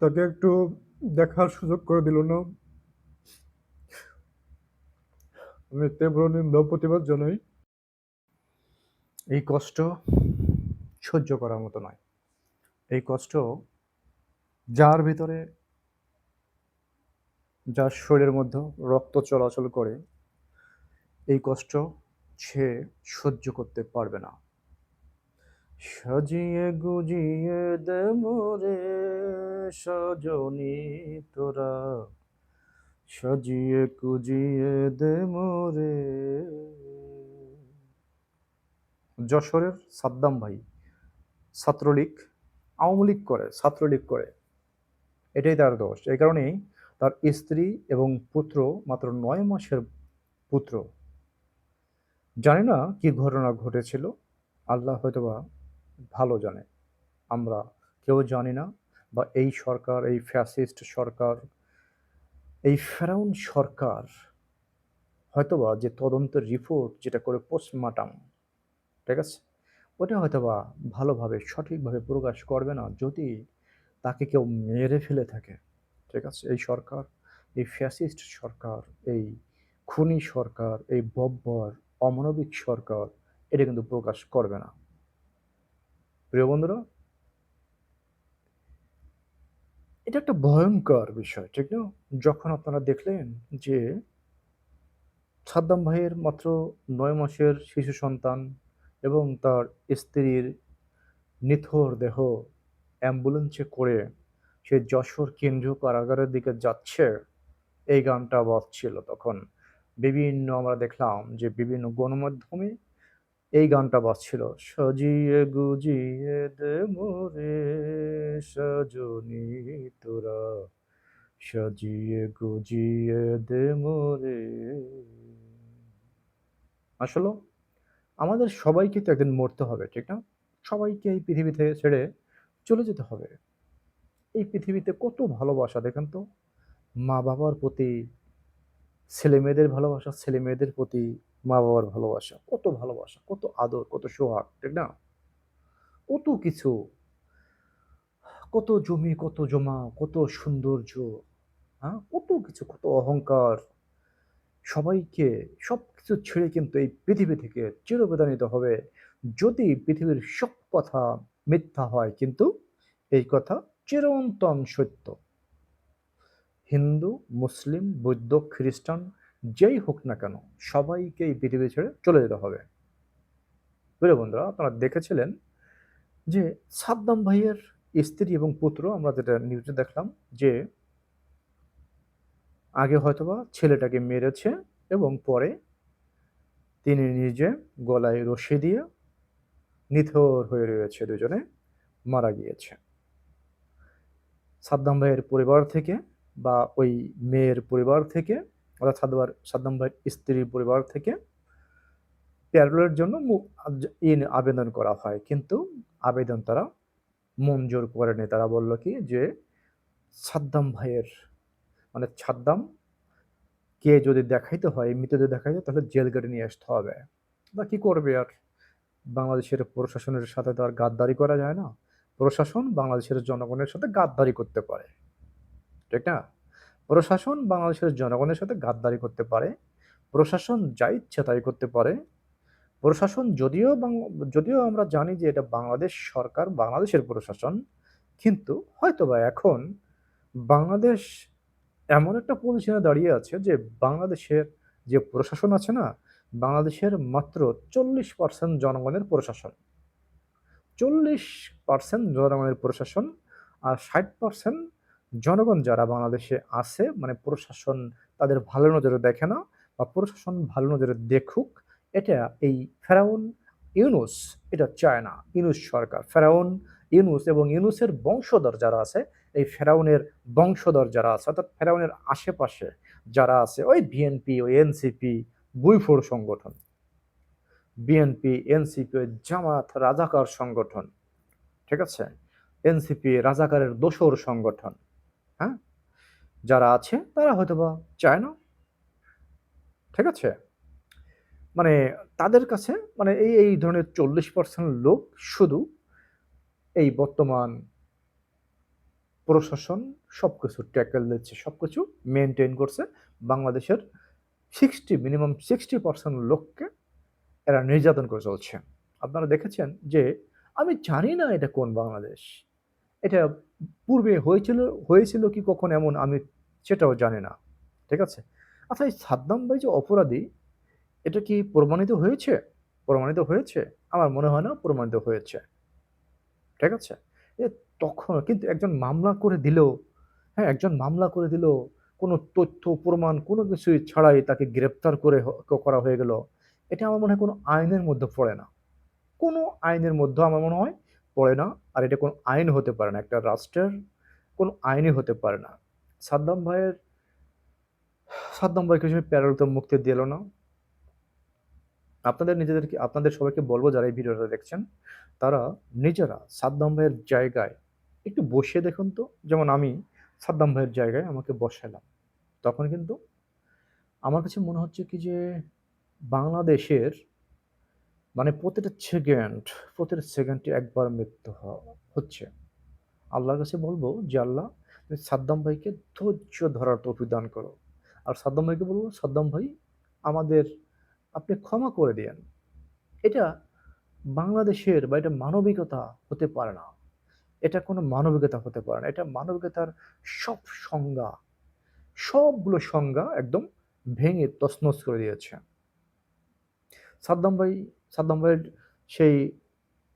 তাকে একটু দেখার সুযোগ করে দিল না। আমি তীব্র নিন্দা প্রতিবাদ জানাই। এই কষ্ট সহ্য করার মতো নয়। এই কষ্ট যার ভিতরে যার শরীরের মধ্যে রক্ত চলাচল করে, এই কষ্ট সে সহ্য করতে পারবে না। সাজিয়ে গুজিয়ে দে মোরে, সজনী তোরা। সাজিয়ে কুজিয়ে দে মোরে। যশোরের সাদ্দাম ভাই ছাত্রলীগ, আওয়ামী লীগ করে, ছাত্রলীগ করে। এটাই তার দোষ। এই কারণেই তার স্ত্রী এবং পুত্র মাত্র নয় মাসের পুত্র। জানি না কি ঘটনা ঘটেছিল? আল্লাহ হয়তোবা ভালো জানে। আমরা কেউ জানি না বা এই সরকার, এই ফ্যাসিস্ট সরকার, এই ফেরাউন সরকার হয়তোবা যে তদন্তের রিপোর্ট যেটা করে পোস্টমার্টাম, ঠিক আছে? ওটা হয়তোবা ভালোভাবে, সঠিকভাবে প্রকাশ করবে না যদি তাকে কেউ মেরে ফেলে থাকে, ঠিক আছে? এই সরকার, এই ফ্যাসিস্ট সরকার, এই খুনি সরকার, এই বব্বর, অমানবিক সরকার, এটা কিন্তু প্রকাশ করবে না। প্রিয় বন্ধুরা, এটা একটা ভয়ঙ্কর বিষয়, ঠিক না? যখন আপনারা দেখলেন যে সাদ্দাম ভাইয়ের মাত্র নয় মাসের শিশু সন্তান এবং তার স্ত্রীর নিথর দেহ অ্যাম্বুলেন্সে করে সে যশোর কেন্দ্রীয় কারাগারের দিকে যাচ্ছে, এই গানটা বাজছিল তখন। বিভিন্ন আমরা দেখলাম যে বিভিন্ন গণমাধ্যমে এই গানটা বাজছিল, সাজিয়ে গুজিয়ে দে মোরে, সজনী তোরা, সাজিয়ে গুজিয়ে দে মোরে। আসলে আমাদের সবাইকে তো একদিন মরতে হবে, ঠিক না? সবাইকে এই পৃথিবী থেকে ছেড়ে চলে যেতে হবে। এই পৃথিবীতে কত ভালোবাসা, দেখেন তো? মা বাবার প্রতি ছেলে মেয়েদের ভালোবাসা ছেলে মেয়েদের প্রতি মা বাবার ভালোবাসা, কত ভালোবাসা, কত আদর, কত সোহাগ, ঠিক না? কত কিছু, কত জমি, কত জমা, কত সৌন্দর্য হ্যাঁ? কত কিছু, কত অহংকার, সবাইকে সব কিছু ছেড়ে কিন্তু এই পৃথিবী থেকে চিরবেদানিত হবে। যদি পৃথিবীর সব কথা মিথ্যা হয় কিন্তু এই কথা চিরন্তন সত্য। হিন্দু, মুসলিম, বৌদ্ধ, খ্রিস্টান, যেই হোক না কেন সবাইকে এই পৃথিবী ছেড়ে চলে যেতে হবে। বুঝলে বন্ধুরা, আপনারা দেখেছিলেন যে সাদ্দাম ভাইয়ের স্ত্রী এবং পুত্র, আমরা যেটা নিউজে দেখলাম যে আগে হয়তোবা ছেলেটাকে মেরেছে এবং পরে তিনি নিজে গলায় রশি দিয়ে নিথর হয়ে রয়েছে, দুজনে মারা গিয়েছে। সাদ্দাম ভাইয়ের পরিবার থেকে বা ওই মেয়ের পরিবার থেকে, অর্থাৎ সাদ্দাম সাদ্দাম ভাইয়ের স্ত্রীর পরিবার থেকে প্যারোলের জন্য ইন আবেদন করা হয়। কিন্তু আবেদন তারা মঞ্জুর করেনি তারা বলল কি যে, সাদ্দাম ভাইয়ের মানে সাদ্দাম কে যদি দেখাইতে হয়, মৃতদেহ দেখাইতে তাহলে জেল গেটে নিয়ে আসতে হবে। বা কী করবে আর? বাংলাদেশের প্রশাসনের সাথে তো আর গাদ্দারি করা যায় না। প্রশাসন বাংলাদেশের জনগণের সাথে গাদ্দারি করতে পারে। ঠিক না প্রশাসন বাংলাদেশের জনগণের সাথে গাদ্দারি করতে পারে, প্রশাসন যা ইচ্ছা তাই করতে পারে। প্রশাসন যদিও যদিও আমরা জানি যে এটা বাংলাদেশ সরকার, বাংলাদেশের প্রশাসন, কিন্তু হয়তোবা এখন বাংলাদেশ এমন একটা পজিশনে দাঁড়িয়ে আছে যে বাংলাদেশের যে প্রশাসন আছে না, বাংলাদেশের মাত্র চল্লিশ পার্সেন্ট জনগণের প্রশাসন। চল্লিশ পার্সেন্ট জনগণের প্রশাসন আর ষাট পার্সেন্ট জনগণ যারা বাংলাদেশে আছে মানে প্রশাসন তাদের ভালো নজরে দেখে না বা প্রশাসন ভালো নজরে দেখুক, এটা এই ফেরাউন ইউনুস, এটা চায় না ইউনুস সরকার। ফেরাউন ইউনুস এবং ইউনুসের বংশধর যারা আছে, এই ফেরাউনের বংশধর যারা আছে, অর্থাৎ ফেরাউনের আশেপাশে যারা আছে, ওই বিএনপি ওই এনসিপি বুইফোর সংগঠন। বিএনপি এনসিপি ওই জামাত রাজাকার সংগঠন, ঠিক আছে? এনসিপি রাজাকারের দোসর সংগঠন। হ্যাঁ? যারা আছে, তারা হয়তো বা চায় না। ঠিক আছে? মানে তাদের কাছে মানে এই এই ধরনের চল্লিশ পার্সেন্ট লোক শুধু এই বর্তমান প্রশাসন সবকিছু ট্যাকেল দিচ্ছে সব কিছু মেনটেন করছে। বাংলাদেশের সিক্সটি মিনিমাম সিক্সটি পার্সেন্ট লোককে এরা নির্যাতন করে চলছে। আপনারা দেখেছেন যে, আমি জানি না এটা কোন বাংলাদেশ। এটা পূর্বে হয়েছিল হয়েছিল কি কখন এমন আমি সেটাও জানি না, ঠিক আছে? আচ্ছা এই সাদ্দাম ভাই যে অপরাধী, এটা কি প্রমাণিত হয়েছে? প্রমাণিত হয়েছে? আমার মনে হয় না প্রমাণিত হয়েছে, ঠিক আছে? এ তখন কিন্তু একজন মামলা করে দিল হ্যাঁ একজন মামলা করে দিল, কোনো তথ্য, প্রমাণ, কোনো কিছুই ছাড়াই তাকে গ্রেপ্তার করে করা হয়ে গেল। এটা আমার মনে হয় কোনো আইনের মধ্যে পড়ে না। কোনো আইনের মধ্যে আমার মনে হয় পড়ে না, আর এটা কোনো আইন হতে পারে না। একটা রাষ্ট্রের কোনো আইনই হতে পারে না। সাদ্দাম ভাইয়ের, সাদ্দাম ভাইকে সে প্যারোলতে মুক্তি দিল না। আপনাদের নিজেদেরকে আপনাদের সবাইকে বলব যারা এই ভিডিওটা দেখছেন, তারা নিজেরা সাদ্দাম ভাইয়ের জায়গায় একটু বসে দেখুন তো। যেমন আমি সাদ্দাম ভাইয়ের জায়গায় আমাকে বসালাম। তখন কিন্তু আমার কাছে মনে হচ্ছে কি যে বাংলাদেশের মানে প্রতিটা সেকেন্ড প্রতিটা সেকেন্ডে একবার মৃত্যু হচ্ছে। আল্লাহর কাছে বলব যে, আল্লাহ সাদ্দাম ভাইকে ধৈর্য ধরার তৌফিক দান করো। আর সাদ্দাম ভাইকে বলব, সাদ্দাম ভাই, আমাদের, আপনি ক্ষমা করে দিয়েন। এটা বাংলাদেশের বা এটা মানবিকতা হতে পারে না। এটা কোনো মানবিকতা হতে পারে না। এটা মানবিকতার সব সংজ্ঞা, সবগুলো সংজ্ঞা একদম ভেঙে তছনছ করে দিয়েছে। সাদ্দাম ভাই সাদ্দাম সেই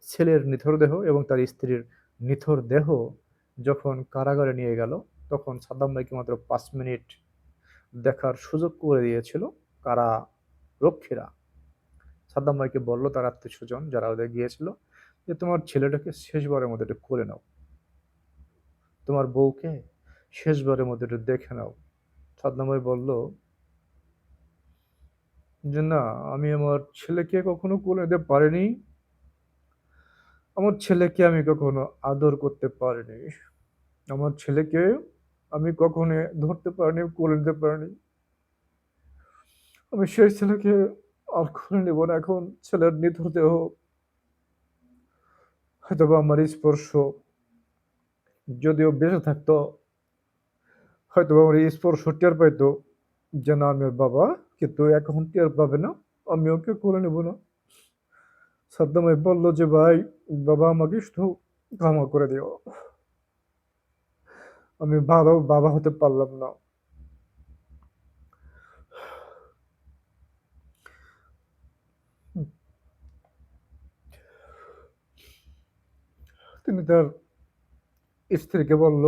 ছেলের নিথর দেহ এবং তার স্ত্রীর নিথর দেহ যখন কারাগারে নিয়ে গেল, তখন সাদ্দাম ভাইকে মাত্র পাঁচ মিনিট দেখার সুযোগ করে দিয়েছিল কারা রক্ষীরা। সাদ্দাম ভাইকে বলল, তার আত্মীয় স্বজন যারা ওদের গিয়েছিল, যে তোমার ছেলেটাকে শেষবারের মধ্যে একটু করে নাও। তোমার বউকে শেষবারের মধ্যে একটু দেখে নাও। সাদ্দাম ভাই বলল যে না, আমি আমার ছেলেকে কখনো কোলে দিতে পারিনি। আমার ছেলেকে আমি কখনো আদর করতে পারিনি। আমার ছেলেকে আমি কখনো ধরতে পারিনি, কোলে নিতে পারিনি। আমি সেই ছেলেকে আর খুলে নেব না, এখন ছেলের নিথর দেহ। হয়তো বা আমার স্পর্শ যদিও বেঁচে থাকতো হয়তো বা আমার স্পর্শ টের পাইতো যে না, আমি ওর বাবা কিন্তু এখন টের পাবে না, আমি ওকে করে নেব না। সাদ্দাম ভাই বলল যে, ভাই, বাবা আমাকে শুধু ক্ষমা করে দিও। আমি ভালো বাবা হতে পারলাম না। তিনি তার স্ত্রীকে বলল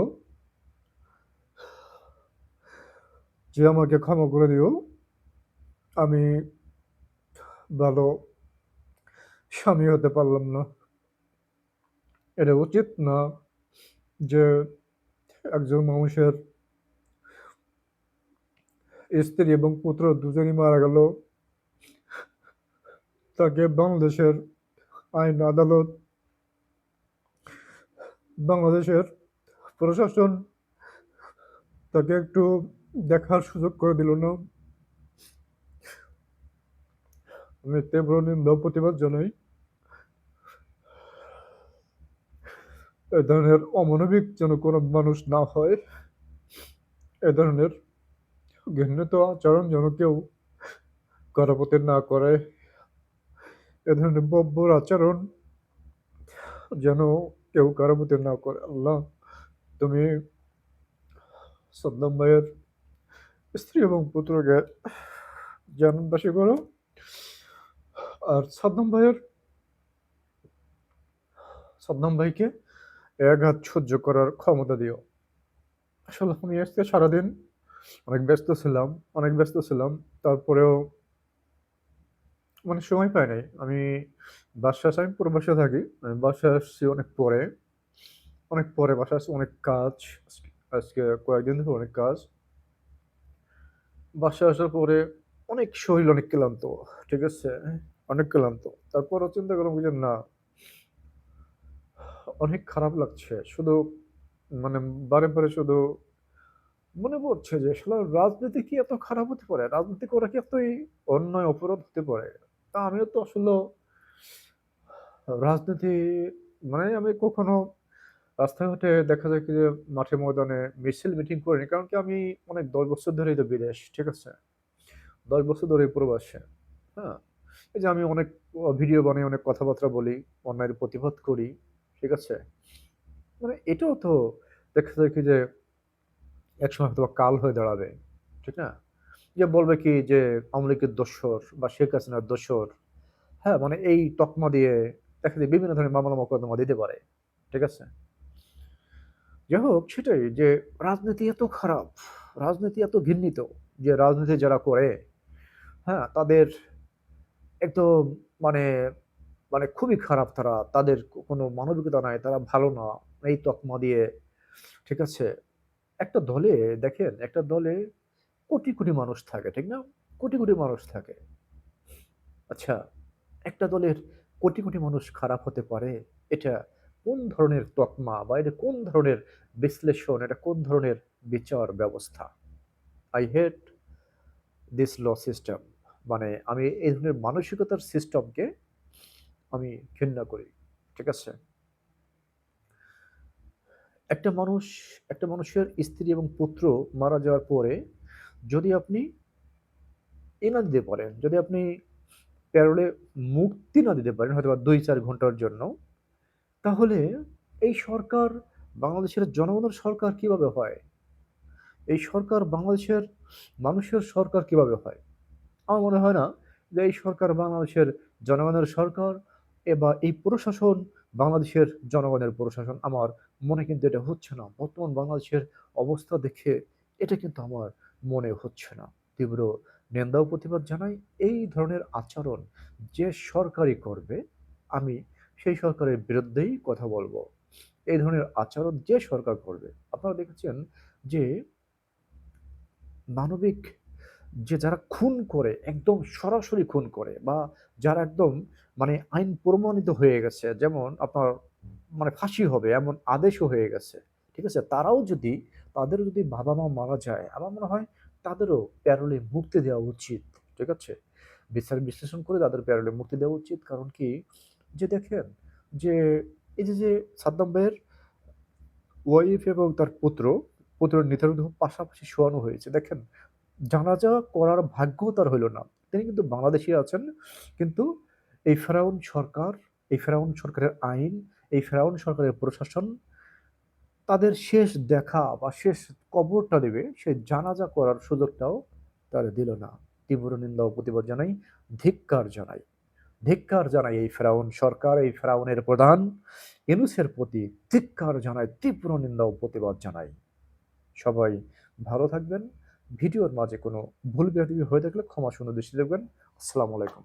যে, আমাকে ক্ষমা করে দিও। আমি ভালো স্বামী হতে পারলাম না। এটা উচিত না যে একজন মানুষের স্ত্রী এবং পুত্র দুজনই মারা গেল। তাকে বাংলাদেশের আইন আদালত, বাংলাদেশের প্রশাসন তাকে একটু দেখার সুযোগ করে দিল না। আমি তীব্র নিন্দা প্রতিবাদ জানাই। এ ধরনের অমানবিক যেন কোনো মানুষ না হয়, এ ধরনের ঘৃণিত আচরণ যেন কেউ প্রতি না করে, এ ধরনের বব্বর আচরণ যেন কেউ প্রতি না করে। আল্লাহ, তুমি সাদ্দাম ভাইয়ের স্ত্রী এবং পুত্রকে জানবাসী করো। আর সাদ্দাম ভাইয়ের সাদ্দাম ভাইকে আঘাত সহ্য করার ক্ষমতা দিও। আসলে আমি আজকে সারাদিন অনেক ব্যস্ত ছিলাম, অনেক ব্যস্ত ছিলাম, তারপরেও মানে সময় পাই নাই। আমি বাসায় আমি প্রবাসে থাকি, আমি বাসায় আসছি অনেক পরে অনেক পরে বাসায় আসছি অনেক কাজ, আজকে কয়েকদিন ধরে অনেক কাজ। বাসা আসার পরে অনেক শরীর অনেক ক্লান্ত, ঠিক আছে? অনেক ক্লান্ত তারপরও চিন্তা করলাম যে না অনেক খারাপ লাগছে শুধু মানে বারে বারে শুধু মনে পড়ছে যে আসলে রাজনীতি কি এত খারাপ হতে পারে রাজনীতি করা কি এতই অন্যায় অপরাধ হতে পারে তা আমিও তো আসলে রাজনীতি মানে আমি কখনো রাস্তাঘাটে দেখা যায় কি যে মাঠে ময়দানে মিছিল মিটিং করিনি। কারণ কি আমি অনেক ১০ বছর ধরেই তো বিদেশ, ঠিক আছে? ১০ বছর ধরেই প্রবাসে, হ্যাঁ? এই যে আমি অনেক ভিডিও বানাই, অনেক কথাবার্তা বলি, অন্যায়ের প্রতিবাদ করি, ঠিক আছে? মানে এটাও তো দেখা যায় কি যে একসময় হয়তোবা কাল হয়ে দাঁড়াবে, ঠিক না? যে বলবে কি যে আওয়ামী লীগের দোসর বা শেখ হাসিনার দোসর, হ্যাঁ? মানে এই তকমা দিয়ে দেখা যায় বিভিন্ন ধরনের মামলা মোকদ্দমা দিতে পারে, ঠিক আছে? যাই হোক সেটাই যে রাজনীতি এত খারাপ, রাজনীতি এত ঘৃণিত যে রাজনীতি যারা করে, হ্যাঁ? তাদের একদম মানে, মানে খুবই খারাপ তারা। তাদের কোনো মানবিকতা নাই, তারা ভালো না। এই তকমা দিয়ে, ঠিক আছে? একটা দলে দেখেন, একটা দলে কোটি, কোটি মানুষ থাকে, ঠিক না? কোটি, কোটি মানুষ থাকে। আচ্ছা, একটা দলের কোটি, কোটি মানুষ খারাপ হতে পারে, এটা কোন ধরনের তকমা বা এটা কোন ধরনের বিশ্লেষণ, এটা কোন ধরনের বিচার ব্যবস্থা? I hate this law system মানে আমি এই ধরনের মানসিকতার সিস্টেমকে আমি ঘৃণা করি, ঠিক আছে? একটা মানুষ একটা মানুষের স্ত্রী এবং পুত্র মারা যাওয়ার পরে যদি আপনি ই না দিতে পারেন, যদি আপনি প্যারোলে মুক্তি না দিতে পারেন হয়তোবা ২-৪ ঘণ্টার জন্য, তাহলে এই সরকার বাংলাদেশের জনগণের সরকার কীভাবে হয়? এই সরকার বাংলাদেশের মানুষের সরকার কীভাবে হয়? আমার মনে হয় না যে এই সরকার বাংলাদেশের জনগণের সরকার এ বা এই প্রশাসন বাংলাদেশের জনগণের প্রশাসন। আমার মনে কিন্তু এটা হচ্ছে না। বর্তমান বাংলাদেশের অবস্থা দেখে এটা কিন্তু আমার মনে হচ্ছে না। তীব্র নিন্দা ও প্রতিবাদ জানাই এই ধরনের আচরণ যে সরকারই করবে, আমি সেই সরকারের বিরুদ্ধেই কথা বলব এই ধরনের আচরণ যে সরকার করবে। আপনারা দেখেছেন যে মানবিক যে যারা খুন করে, একদম সরাসরি খুন করে বা যারা একদম মানে আইন প্রমাণিত হয়ে গেছে, যেমন আপনার মানে ফাঁসি হবে এমন আদেশও হয়ে গেছে, ঠিক আছে? তারাও যদি তাদেরও যদি বাবা-মা মারা যায়, আমার মনে হয় তাদেরও প্যারোলে মুক্তি দেওয়া উচিত, ঠিক আছে? বিচার বিশ্লেষণ করে তাদের প্যারোলে মুক্তি দেওয়া উচিত। কারণ কি যে দেখেন যে এই যে, যে সাদ্দাম ভাইয়ের ওয়াইফ এবং তার পুত্র, পুত্রের নির্ধারিত পাশাপাশি শোয়ানো হয়েছে। দেখেন জানাজা করার ভাগ্যও তার হইল না। তিনি কিন্তু বাংলাদেশী আছেন। কিন্তু এই ফেরাউন সরকার, এই ফেরাউন সরকারের আইন, এই ফেরাউন সরকারের প্রশাসন তাদের শেষ দেখা বা শেষ কবরটা দেবে, সেই জানাজা করার সুযোগটাও তারা দিল না। তীব্র নিন্দা ও প্রতিবাদ জানাই, ধিক্কার জানাই। ধিক্কার জানাই এই ফেরাউন সরকার, এই ফেরাউনের প্রধান ইউনূসের প্রতি ধিক্কার জানায় তীব্র নিন্দা ও প্রতিবাদ জানাই। সবাই ভালো থাকবেন। ভিডিওর মাঝে কোনো ভুল বিরতি হয়ে থাকলে ক্ষমা সুন্দর দৃষ্টি দেখবেন। আসসালামু আলাইকুম।